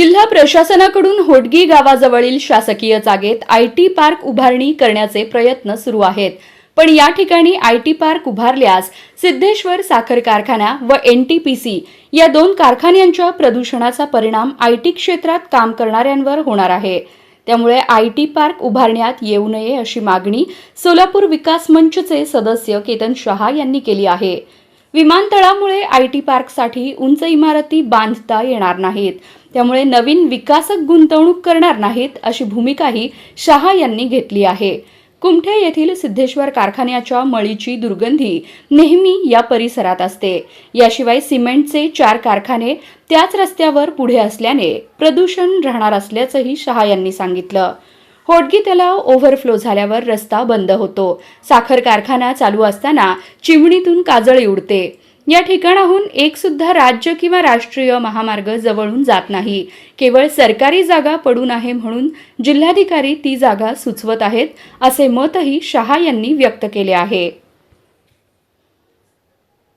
जिल्हा प्रशासनाकडून होडगी गावाजवळील शासकीय जागेत आय टी पार्क उभारणी करण्याचे प्रयत्न सुरू आहेत. पण या ठिकाणी आय टी पार्क उभारल्यास सिद्धेश्वर साखर कारखाना व एन टी पी सी या दोन कारखान्यांच्या प्रदूषणाचा परिणाम आय टी क्षेत्रात काम करणाऱ्यांवर होणार आहे. त्यामुळे आय टी पार्क उभारण्यात येऊ नये अशी मागणी सोलापूर विकास मंचचे सदस्य केतन शहा यांनी केली आहे. विमानतळामुळे आय टी पार्कसाठी उंच इमारती बांधता येणार नाहीत. त्यामुळे नवीन विकासक गुंतवणूक करणार नाहीत अशी भूमिकाही शहा यांनी घेतली आहे. कुमठे येथील सिद्धेश्वर कारखान्याच्या मळीची दुर्गंधी नेहमी या परिसरात असते. याशिवाय सिमेंटचे चार कारखाने त्याच रस्त्यावर पुढे असल्याने प्रदूषण राहणार असल्याचंही शहा यांनी सांगितलं. होडगी तलाव ओव्हरफ्लो झाल्यावर रस्ता बंद होतो. साखर कारखाना चालू असताना चिमणीतून काजळी उडते. या ठिकाणाहून एक सुद्धा राज्य किंवा राष्ट्रीय महामार्ग जवळून जात नाही. केवळ सरकारी जागा पडून आहे म्हणून जिल्हाधिकारी ती जागा सुचवत आहेत असे मतही शहा यांनी व्यक्त केले आहे.